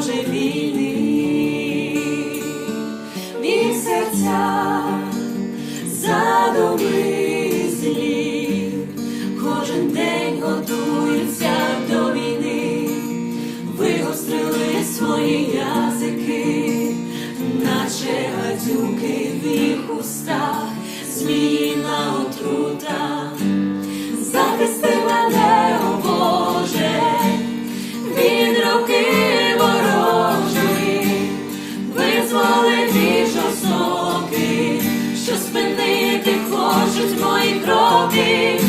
Божевільний від серця задуми устах, зміна отрута, захисти мене, о Боже, від руки ворожої, визволи ті жорстокий, що спинити хочуть мої кроки,